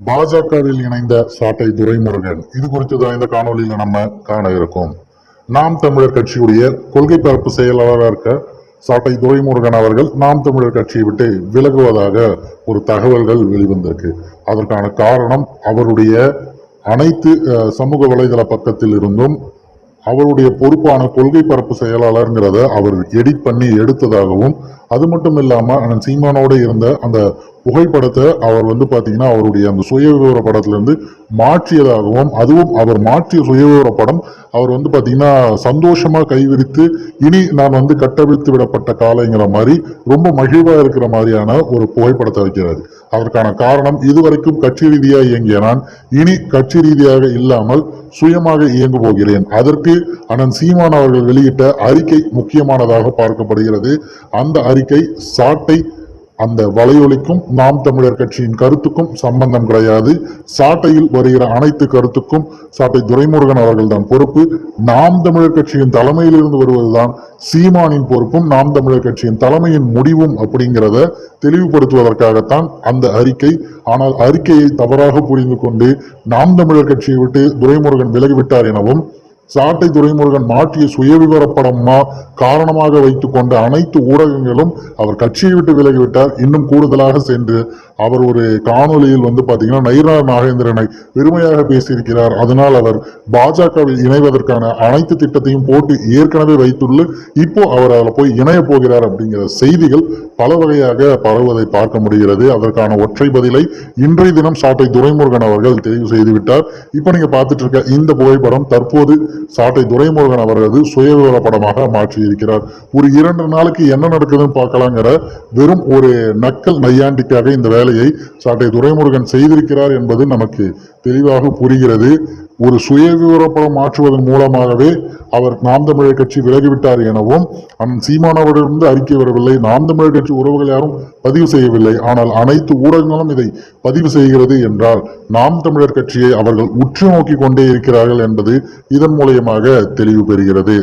பாஜகவில் இணைந்த சாட்டை துரைமுருகன். இது குறித்து தான் இந்த காணொலியில் நம்ம காண இருக்கோம். நாம் தமிழர் கட்சியுடைய கொள்கை பரப்பு செயலாளராக இருக்க சாட்டை துரைமுருகன் அவர்கள் நாம் தமிழர் கட்சியை விட்டு விலகுவதாக ஒரு தகவல்கள் வெளிவந்திருக்கு. அதற்கான காரணம் அவருடைய அனைத்து சமூக வலைதள பக்கத்தில் இருந்தும் அவருடைய பொறுப்பான கொள்கை பரப்பு செயலாளர்ங்கிறத அவர் எடிட் பண்ணி எடுத்ததாகவும் அது மட்டும் இல்லாம அண்ணன் சீமானோட இருந்த அந்த புகைப்படத்தை அவர் வந்து பார்த்தீங்கன்னா அவருடைய அந்த சுயவிவர படத்திலிருந்து மாற்றியதாகவும் அதுவும் அவர் மாற்றிய சுயவிவர படம் அவர் வந்து பார்த்தீங்கன்னா சந்தோஷமாக கைவிரித்து இனி நான் வந்து கட்டவிழ்த்து விடப்பட்ட காலைங்கிற மாதிரி ரொம்ப மகிழ்வாக இருக்கிற மாதிரியான ஒரு புகைப்படத்தை வைக்கிறார். அதற்கான காரணம் இதுவரைக்கும் கட்சி ரீதியாக இயங்கிய நான் இனி கட்சி ரீதியாக இல்லாமல் சுயமாக இயங்க போகிறேன். அதற்கு அண்ணன் சீமான் அவர்கள் வெளியிட்ட அறிக்கை முக்கியமானதாக பார்க்கப்படுகிறது. அந்த அறிக்கை சாட்டை அந்த வலையொலிக்கும் நாம் தமிழர் கட்சியின் கருத்துக்கும் சம்பந்தம் கிடையாது. சாட்டையில் வருகிற அனைத்து கருத்துக்கும் சாட்டை துரைமுருகன் அவர்கள் தான் பொறுப்பு. நாம் தமிழர் கட்சியின் தலைமையிலிருந்து வருவதுதான் சீமானின் பொறுப்பும் நாம் தமிழர் கட்சியின் தலைமையின் முடிவும் அப்படிங்கிறத தெளிவுபடுத்துவதற்காகத்தான் அந்த அறிக்கை. ஆனால் அறிக்கையை தவறாக புரிந்து கொண்டு நாம் தமிழர் கட்சியை விட்டு துரைமுருகன் விலகிவிட்டார் எனவும் சாட்டை துரைமுருகன் மாற்றிய சுயவிவரப்படமா காரணமாக வைத்துக் கொண்ட அனைத்து ஊடகங்களும் அவர் கட்சியை விட்டு விலகிவிட்டார். இன்னும் கூடுதலாக சென்று அவர் ஒரு காணொலியில் வந்து பார்த்தீங்கன்னா நைரா நாகேந்திரனை பெருமையாக பேசியிருக்கிறார். அதனால் அவர் பாஜகவில் இணைவதற்கான அனைத்து திட்டத்தையும் போட்டு ஏற்கனவே வைத்துள்ள இப்போ அவர் அதில் போய் இணைய போகிறார் அப்படிங்கிற செய்திகள் பல வகையாக பரவுவதை பார்க்க முடிகிறது. அதற்கான ஒற்றை பதிலை இன்றைய தினம் சாட்டை துரைமுருகன் அவர்கள் தெரிவு செய்துவிட்டார். இப்போ நீங்க பார்த்துட்டு இருக்க இந்த புகைப்படம் தற்போது சாட்டை துரைமுருகன் அவர்களது சுயவிவர படமாக மாற்றி இருக்கிறார் ஒரு இரண்டு நாளுக்கு என்ன நடக்குதுன்னு பார்க்கலாங்கிற வெறும் ஒரு நக்கல் நையாண்டிக்காக இந்த வேலையை சாட்டை துரைமுருகன் செய்திருக்கிறார் என்பது நமக்கு தெளிவாக புரிகிறது. ஒரு சுய விவரப்படம் மாற்றுவதன் மூலமாகவே அவர் நாம் தமிழர் கட்சி விலகிவிட்டார் எனவும் அண்ணன் சீமானவரிடமிருந்து அறிக்கை வரவில்லை. நாம் தமிழர் கட்சி உறவுகள் யாரும் பதிவு செய்யவில்லை. ஆனால் அனைத்து ஊடகங்களும் இதை பதிவு செய்கிறது என்றால் நாம் தமிழர் கட்சியை அவர்கள் உற்று நோக்கி கொண்டே இருக்கிறார்கள் என்பது இதன் மூலியமாக தெளிவு பெறுகிறது.